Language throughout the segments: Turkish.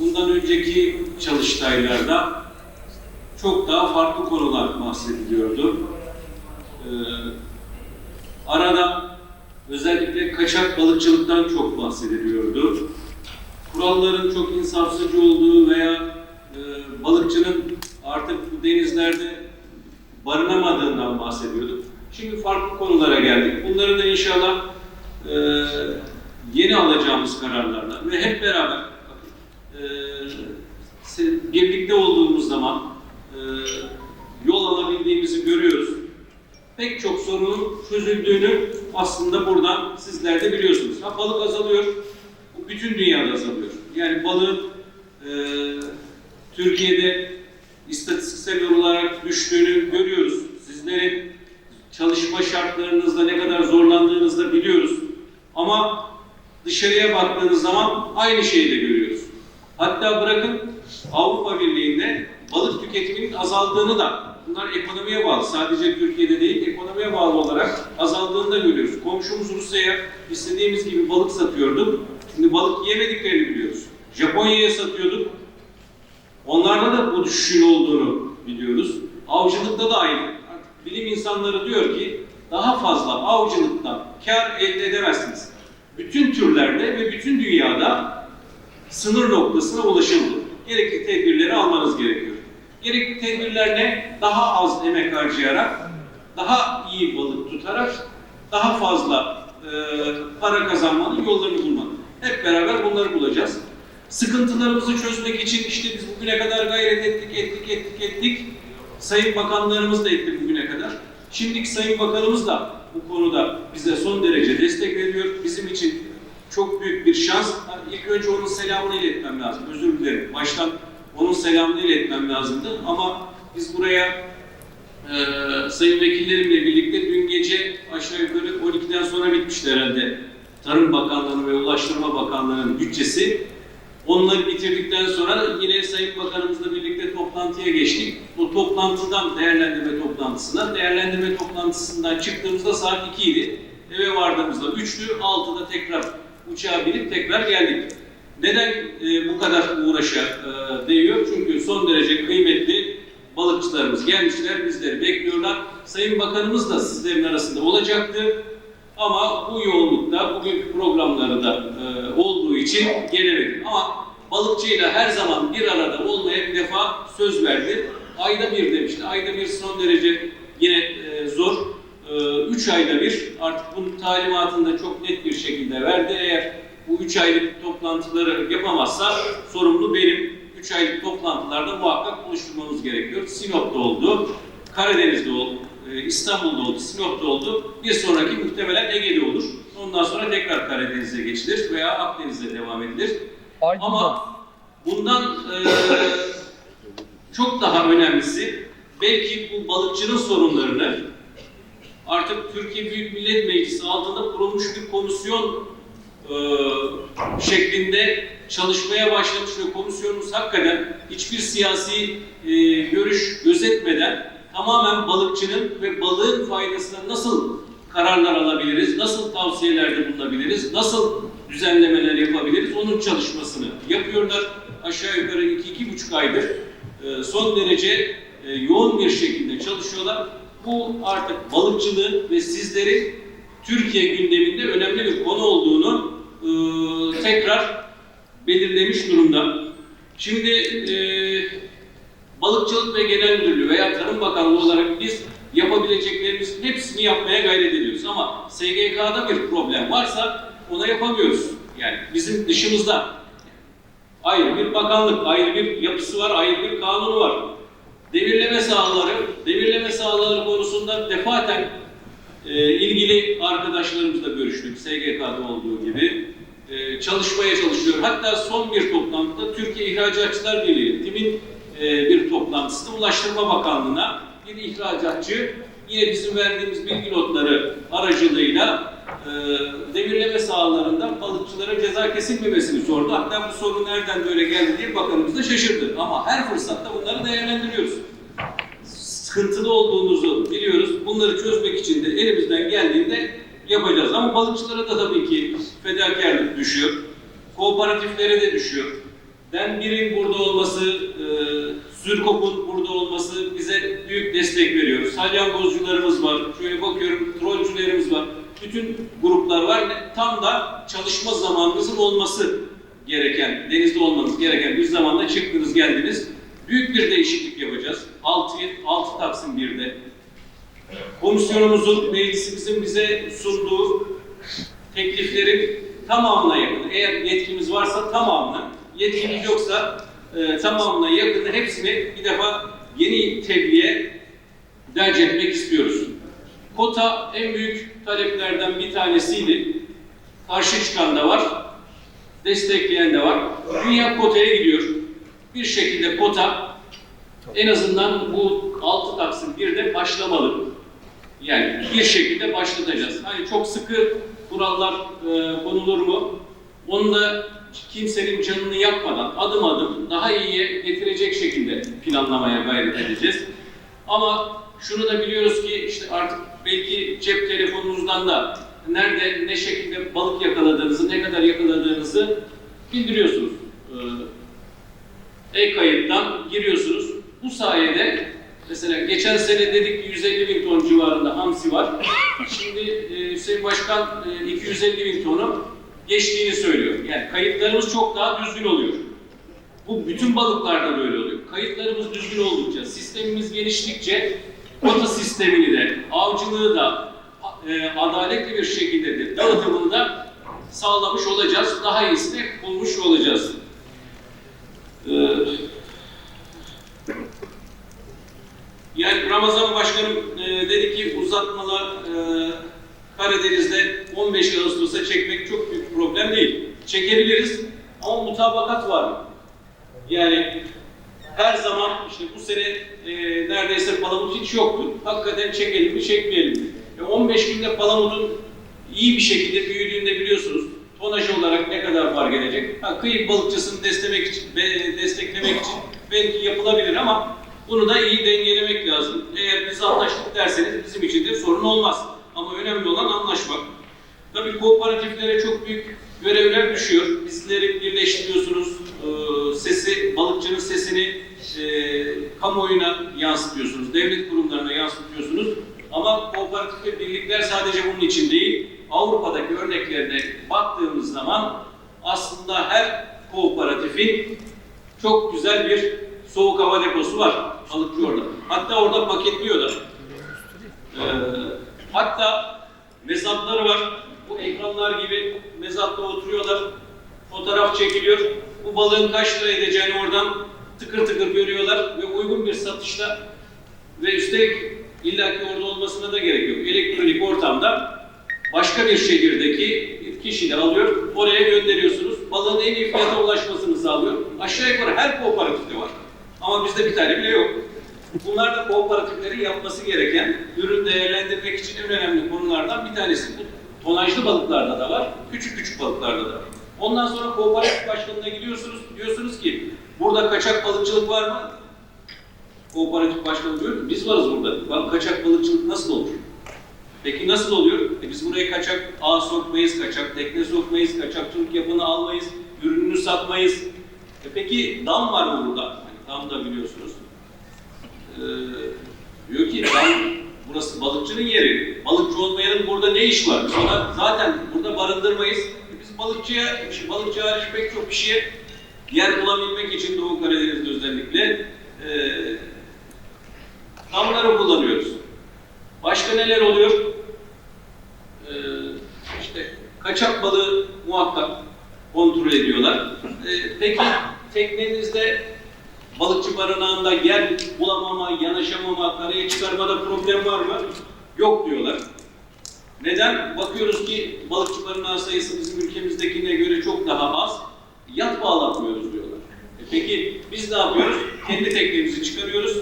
bundan önceki çalıştaylarda çok daha farklı konular bahsediliyordu. Ee, arada özellikle kaçak balıkçılıktan çok bahsediliyordu. Kuralların çok insafsızcı olduğu veya e, balıkçının artık bu denizlerde barınamadığından bahsediyorduk. Şimdi farklı konulara geldik. Bunları da inşallah e, yeni alacağımız kararlarla ve hep beraber e, birlikte olduğumuz zaman e, yol alabildiğimizi görüyoruz. Pek çok sorunun çözüldüğünü aslında buradan sizler de biliyorsunuz. Ha, balık azalıyor, bütün dünyada azalıyor. Yani balığın e, Türkiye'de istatistiksel olarak düştüğünü görüyoruz. Sizlerin çalışma şartlarınızda ne kadar zorlandığınızı da biliyoruz. Ama dışarıya baktığınız zaman aynı şeyi de görüyoruz. Hatta bırakın Avrupa Birliği'nde balık tüketiminin azaldığını da bunlar ekonomiye bağlı. Sadece Türkiye'de değil, ekonomiye bağlı olarak azaldığını da görüyoruz. Komşumuz Rusya'ya istediğimiz gibi balık satıyorduk. Şimdi balık yemediklerini biliyoruz. Japonya'ya satıyorduk. Onlarda da bu düşüşün olduğunu biliyoruz. Avcılıkta da aynı. Bilim insanları diyor ki daha fazla avcılıktan kar elde edemezsiniz. Bütün türlerde ve bütün dünyada sınır noktasına ulaşıldı. Gerekli tedbirleri almanız gerekiyor. Gerekli tedbirler ne? Daha az emek harcayarak, daha iyi balık tutarak, daha fazla e, para kazanmanın yollarını bulmak. Hep beraber bunları bulacağız. Sıkıntılarımızı çözmek için işte biz bugüne kadar gayret ettik, ettik, ettik, ettik. Sayın bakanlarımız da etti bugüne kadar. Şimdiki Sayın Bakanımız da bu konuda bize son derece destek veriyor. Bizim için çok büyük bir şans. İlk önce onun selamını iletmem lazım. Özür dilerim. Baştan onun selamını iletmem lazımdı. Ama biz buraya e, sayın vekillerimle birlikte dün gece aşağı yukarı 12'den sonra bitmişti herhalde. Tarım Bakanlığı'nın ve Ulaştırma Bakanlığı'nın bütçesi. Onları bitirdikten sonra yine Sayın Bakanımızla birlikte toplantıya geçtik. O toplantıdan değerlendirme toplantısına, değerlendirme toplantısından çıktığımızda saat 2 idi. Eve vardığımızda 3'tü, 6'da tekrar uçağa binip tekrar geldik. Neden e, bu kadar uğraşa e, değiyor? Çünkü son derece kıymetli balıkçılarımız gelmişler, bizleri bekliyorlar. Sayın Bakanımız da sizlerin arasında olacaktı. Ama bu yoğunlukta bugünkü programları da e, olduğu için gelemedim. Ama balıkçıyla her zaman bir arada olmaya bir defa söz verdi. Ayda bir demişti. Ayda bir son derece yine e, zor. E, üç ayda bir artık bunun talimatını da çok net bir şekilde verdi. Eğer bu üç aylık toplantıları yapamazsa sorumlu benim. Üç aylık toplantılarda muhakkak buluşturmamız gerekiyor. Sinop'ta oldu, Karadeniz'de oldu, e, İstanbul'da oldu, Sinop'ta oldu. Bir sonraki muhtemelen Ege'de olur. Ondan sonra tekrar Karadeniz'e geçilir veya Akdeniz'e devam edilir. Aydın'da. Ama bundan e, çok daha önemlisi belki bu balıkçının sorunlarını artık Türkiye Büyük Millet Meclisi altında kurulmuş bir komisyon e, şeklinde çalışmaya başlamış ve komisyonumuz hakikaten hiçbir siyasi e, görüş gözetmeden tamamen balıkçının ve balığın faydasına nasıl kararlar alabiliriz, nasıl tavsiyelerde bulunabiliriz, nasıl düzenlemeler yapabiliriz onun çalışmasını yapıyorlar. Aşağı yukarı iki, iki buçuk aydır e, son derece e, yoğun bir şekilde çalışıyorlar. Bu artık balıkçılığı ve sizlerin Türkiye gündeminde önemli bir konu olduğunu e, tekrar belirlemiş durumda. Şimdi e, Balıkçılık ve Genel Müdürlüğü veya Tarım Bakanlığı olarak biz yapabileceklerimizin hepsini yapmaya gayret ediyoruz. Ama SGK'da bir problem varsa ona yapamıyoruz. Yani bizim dışımızda ayrı bir bakanlık, ayrı bir yapısı var, ayrı bir kanunu var. Demirleme sahaları, demirleme sahaları konusunda defaten e, ilgili arkadaşlarımızla görüştük. SGK'da olduğu gibi e, çalışmaya çalışıyor. Hatta son bir toplantıda Türkiye İhracatçılar Birliği, TİM'in e, bir toplantısında Ulaştırma Bakanlığı'na bir ihracatçı yine bizim verdiğimiz bilgi notları aracılığıyla e, demirleme sahalarında balıkçılara ceza kesilmemesini sordu. Hatta bu soru nereden böyle geldi diye bakanımız da şaşırdı. Ama her fırsatta bunları değerlendiriyoruz sıkıntılı olduğunuzu biliyoruz. Bunları çözmek için de elimizden geldiğinde yapacağız. Ama balıkçılara da tabii ki fedakarlık düşüyor. Kooperatiflere de düşüyor. Den birin burada olması, e, Zürkop'un burada olması bize büyük destek veriyor. Salyangozcularımız var, şöyle bakıyorum trollcülerimiz var. Bütün gruplar var. Tam da çalışma zamanımızın olması gereken, denizde olmanız gereken bir zamanda çıktınız geldiniz. Büyük bir değişiklik yapacağız. 6, 6 Taksim 1'de. Komisyonumuzun, meclisimizin bize sunduğu tekliflerin tamamına yakın. Eğer yetkimiz varsa tamamına, yetkimiz yoksa e, tamamına yakın hepsini bir defa yeni tebliğe derc etmek istiyoruz. Kota en büyük taleplerden bir tanesiydi. Karşı çıkan da var, destekleyen de var. Dünya kotaya gidiyor. Bir şekilde kota en azından bu 6 Taksim 1'de başlamalı. Yani bir şekilde başlatacağız. Hani çok sıkı kurallar e, konulur mu? Onu da kimsenin canını yakmadan adım adım daha iyiye getirecek şekilde planlamaya gayret edeceğiz. Ama şunu da biliyoruz ki işte artık belki cep telefonunuzdan da nerede ne şekilde balık yakaladığınızı, ne kadar yakaladığınızı bildiriyorsunuz. Ee, e-kayıttan giriyorsunuz. Bu sayede mesela geçen sene dedik ki 150 bin ton civarında hamsi var. Şimdi e, Hüseyin Başkan e, 250 bin tonu geçtiğini söylüyor. Yani kayıtlarımız çok daha düzgün oluyor. Bu bütün balıklarda böyle oluyor. Kayıtlarımız düzgün oldukça, sistemimiz geliştikçe kota sistemini de, avcılığı da e, adaletli bir şekilde de dağıtımını da sağlamış olacağız. Daha iyisini bulmuş olacağız. Ee, yani Ramazan Başkanım e, dedi ki uzatmalar e, Karadeniz'de 15 Ağustos'a çekmek çok büyük problem değil. Çekebiliriz ama mutabakat var. Yani her zaman işte bu sene e, neredeyse palamut hiç yoktu. Hakikaten çekelim mi çekmeyelim mi? E, 15 günde palamutun iyi bir şekilde büyüdüğünde biliyorsunuz tonaj olarak ne kadar fark edecek? Ha, kıyı balıkçısını desteklemek için, desteklemek için belki yapılabilir ama bunu da iyi dengelemek lazım. Eğer biz anlaştık derseniz bizim için de sorun olmaz. Ama önemli olan anlaşmak. Tabii kooperatiflere çok büyük görevler düşüyor. Bizleri birleştiriyorsunuz. Sesini e, kamuoyuna yansıtıyorsunuz. Devlet kurumlarına yansıtıyorsunuz. Ama kooperatif ve birlikler sadece bunun için değil. Avrupa'daki örneklerine baktığımız zaman aslında her kooperatifin çok güzel bir soğuk hava deposu var balıkçı orada. Hatta orada paketliyor da. Ee, hatta mezatları var. Bu ekranlar gibi mezatta oturuyorlar. Fotoğraf çekiliyor. Bu balığın kaç lira edeceğini oradan tıkır tıkır görüyorlar ve uygun bir satışla ve üstelik illaki orada olmasına da gerek yok. Elektronik ortamda başka bir şehirdeki bir kişi de alıyor, oraya gönderiyorsunuz. Balığın en iyi fiyata ulaşmasını sağlıyor. Aşağı yukarı her kooperatifte var. Ama bizde bir tane bile yok. Bunlar da kooperatiflerin yapması gereken, ürün değerlendirmek için en önemli konulardan bir tanesi. Bu tonajlı balıklarda da var, küçük küçük balıklarda da var. Ondan sonra kooperatif başkanına gidiyorsunuz, diyorsunuz ki burada kaçak balıkçılık var mı? Kooperatif başkanı diyor ki biz varız burada. Bak kaçak balıkçılık nasıl olur? Peki nasıl oluyor? E biz buraya kaçak ağ sokmayız, kaçak tekne sokmayız, kaçak Türk yapını almayız, ürününü satmayız. E peki dam var mı burada? Hani dam da biliyorsunuz. Ee, diyor ki dam burası balıkçının yeri. Balıkçı olmayanın burada ne iş var? Biz ona zaten burada barındırmayız. E biz balıkçıya, balıkçı hariç pek çok kişiye yer bulabilmek için Doğu Karadeniz'de özellikle e, damları kullanıyoruz. Başka neler oluyor? Ee, işte kaçak balığı muhakkak kontrol ediyorlar. Ee, peki teknenizde balıkçı barınağında yer bulamama, yanaşamama, karaya çıkarmada problem var mı? Yok diyorlar. Neden? Bakıyoruz ki balıkçı barınağı sayısı bizim ülkemizdekine göre çok daha az. Yat bağlatmıyoruz diyorlar. E peki biz ne yapıyoruz? Kendi teknemizi çıkarıyoruz.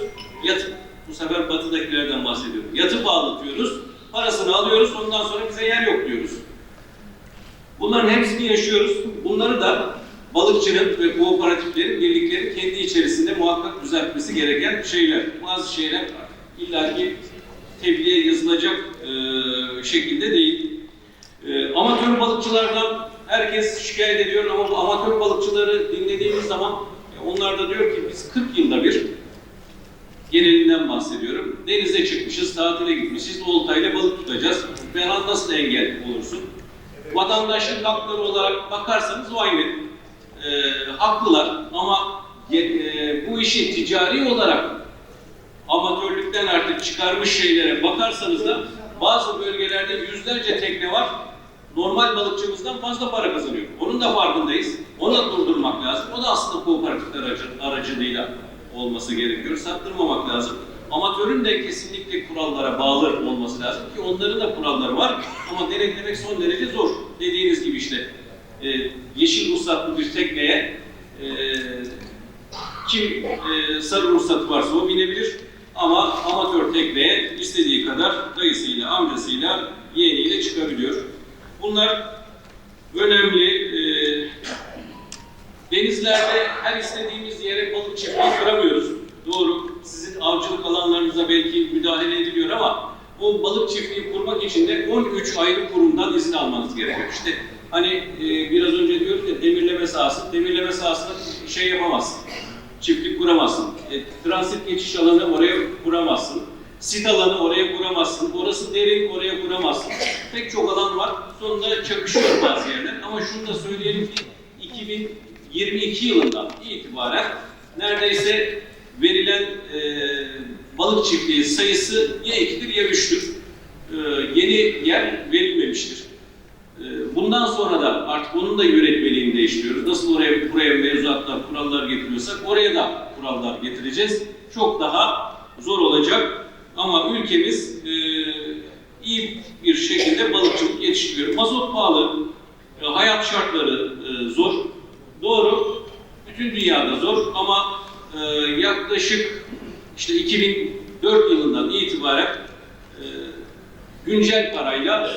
Yat, bu sefer batıdakilerden bahsediyorum. Yatı bağlatıyoruz. Parasını alıyoruz. Ondan sonra bize yer yok diyoruz. Bunların hepsini yaşıyoruz. Bunları da balıkçının ve kooperatiflerin, birliklerin kendi içerisinde muhakkak düzeltmesi gereken şeyler. Bazı şeyler illaki tebliğe yazılacak e, şekilde değil. E, amatör balıkçılardan herkes şikayet ediyor ama bu amatör balıkçıları dinlediğimiz zaman e, onlar da diyor ki biz 40 yılda bir genelinden bahsediyorum. Denize çıkmışız, tatile gitmişiz, oltayla balık tutacağız. Falan nasıl engel olursun? Vatandaşlık hakları olarak bakarsanız o aynı. Ee, haklılar ama e, bu işi ticari olarak amatörlükten artık çıkarmış şeylere bakarsanız da bazı bölgelerde yüzlerce tekne var. Normal balıkçımızdan fazla para kazanıyor. Onun da farkındayız. Onu da durdurmak lazım. O da aslında kooperatifler aracı, aracılığıyla olması gerekiyor. Sattırmamak lazım. Amatörün de kesinlikle kurallara bağlı olması lazım ki onların da kuralları var ama denetlemek son derece zor. Dediğiniz gibi işte e, yeşil ruhsatlı bir tekneye e, kim e, sarı ruhsatı varsa o binebilir ama amatör tekneye istediği kadar dayısıyla, amcasıyla. Bunlar önemli. E, denizlerde her istediğimiz yere balık çiftliği kuramıyoruz. Doğru. Sizin avcılık alanlarınıza belki müdahale ediliyor ama o balık çiftliği kurmak için de 13 ayrı kurumdan izin almanız gerekiyor. İşte hani e, biraz önce diyoruz ya demirleme sahası, demirleme sahasında şey yapamazsın. Çiftlik kuramazsın. E, transit geçiş alanı oraya kuramazsın. Sit alanı oraya kuramazsın. Orası derin oraya kuramazsın. Pek çok alan var. Sonunda çakışıyor bazı yerler. Ama şunu da söyleyelim ki 2022 yılından itibaren neredeyse verilen e, balık çiftliği sayısı ya ikidir ya üçtür. E, yeni yer verilmemiştir. E, bundan sonra da artık onun da yönetmeliğini değiştiriyoruz. Nasıl oraya buraya mevzuatlar, kurallar getiriyorsak oraya da kurallar getireceğiz. Çok daha zor olacak ama ülkemiz e, şekilde balıkçılık yetiştiriyor. Mazot pahalı, e, hayat şartları e, zor. Doğru, bütün dünyada zor ama e, yaklaşık işte 2004 yılından itibaren e, güncel parayla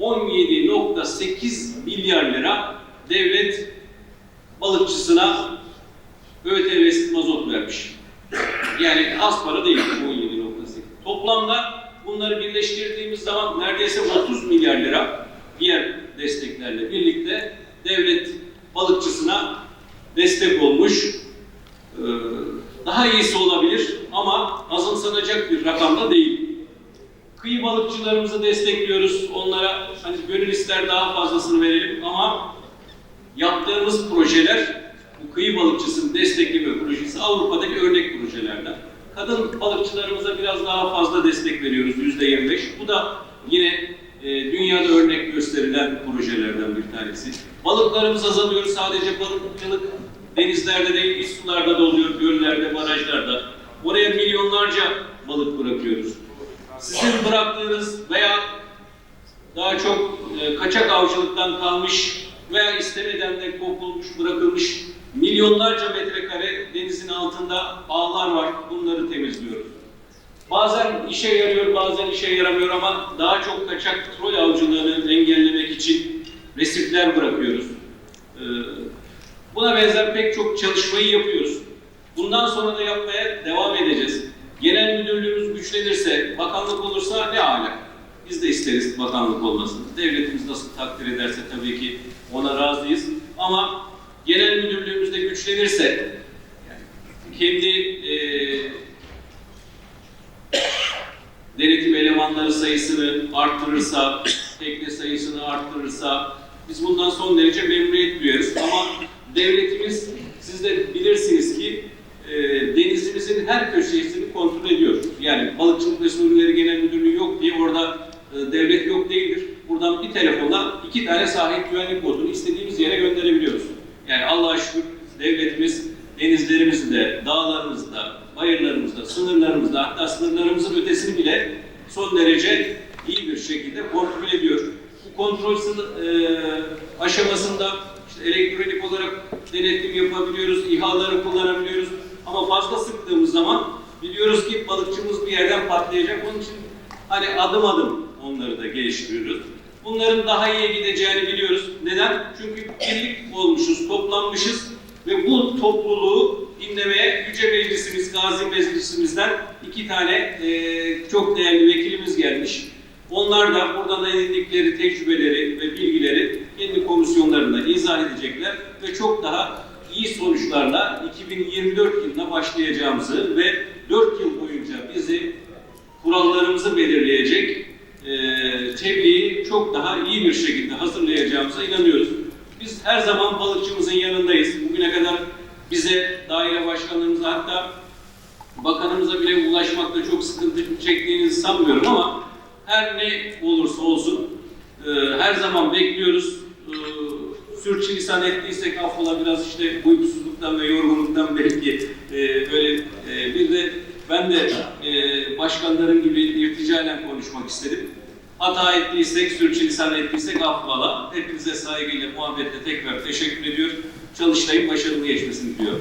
17.8 milyar lira devlet balıkçısına ÖTV'siz mazot vermiş. Yani az para değil 17.8. Toplamda bunları birleştirdiğimiz zaman neredeyse 30 milyar lira diğer desteklerle birlikte devlet balıkçısına destek olmuş. Ee, daha iyisi olabilir ama azımsanacak bir rakamda değil. Kıyı balıkçılarımızı destekliyoruz. Onlara hani gönül ister daha fazlasını verelim ama yaptığımız projeler bu kıyı balıkçısını destekleme projesi Avrupa'daki örnek projelerden. Kadın balıkçılarımıza biraz daha fazla destek veriyoruz yüzde 25. Bu da yine e, dünyada örnek gösterilen projelerden bir tanesi. Balıklarımız azalıyor. Sadece balıkçılık denizlerde değil, iç sularda da oluyor, göllerde, barajlarda. Oraya milyonlarca balık bırakıyoruz. Sizin bıraktığınız veya daha çok e, kaçak avcılıktan kalmış veya istemeden de kopulmuş, bırakılmış milyonlarca metrekare denizin altında ağlar var. Bunları temizliyoruz. Bazen işe yarıyor, bazen işe yaramıyor ama daha çok kaçak trol avcılığını engellemek için resifler bırakıyoruz. Ee, buna benzer pek çok çalışmayı yapıyoruz. Bundan sonra da yapmaya devam edeceğiz. Genel müdürlüğümüz güçlenirse, bakanlık olursa ne ala. Biz de isteriz bakanlık olmasını. Devletimiz nasıl takdir ederse tabii ki ona razıyız. Ama genel müdürlüğümüz de güçlenirse, yani kendi e, denetim elemanları sayısını arttırırsa, tekne sayısını arttırırsa biz bundan son derece memnuniyet duyarız. Ama devletimiz siz de bilirsiniz ki e, denizimizin her köşesini kontrol ediyor. Yani balıkçılık ve su genel müdürlüğü yok diye orada e, devlet yok değildir. Buradan bir telefonla iki tane sahip güvenlik kodunu istediğimiz yere gönderebiliyoruz. Yani Allah'a şükür devletimiz denizlerimizde, dağlarımızda, bayırlarımızda, sınırlarımızda hatta sınırlarımızın ötesini bile son derece iyi bir şekilde kontrol ediyor. Bu kontrol e, aşamasında işte elektronik olarak denetim yapabiliyoruz, İHA'ları kullanabiliyoruz. Ama fazla sıktığımız zaman biliyoruz ki balıkçımız bir yerden patlayacak. Onun için hani adım adım onları da geliştiriyoruz. Bunların daha iyiye gideceğini biliyoruz. Neden? Çünkü birlik olmuşuz, toplanmışız ve bu topluluğu dinlemeye Yüce Meclisimiz, Gazi Meclisimizden iki tane e, çok değerli vekilimiz gelmiş. Onlar da buradan edindikleri tecrübeleri ve bilgileri kendi komisyonlarında izah edecekler ve çok daha iyi sonuçlarla 2024 yılına başlayacağımızı ve 4 yıl boyunca bizi kurallarımızı belirleyecek tebliği çok daha iyi bir şekilde hazırlayacağımıza inanıyoruz. Biz her zaman balıkçımızın yanındayız. Bugüne kadar bize daire başkanlarımıza hatta bakanımıza bile ulaşmakta çok sıkıntı çektiğinizi sanmıyorum ama her ne olursa olsun e, her zaman bekliyoruz. E, sürçülisan ettiysek affola biraz işte uykusuzluktan ve yorgunluktan belki e, böyle e, bir de ben de e, başkanların gibi irticalen konuşmak istedim. Hata ettiysek, sürçülisan ettiysek affola. Hepinize saygıyla, muhabbetle tekrar teşekkür ediyorum. Çalıştayın başarılı geçmesini diliyorum.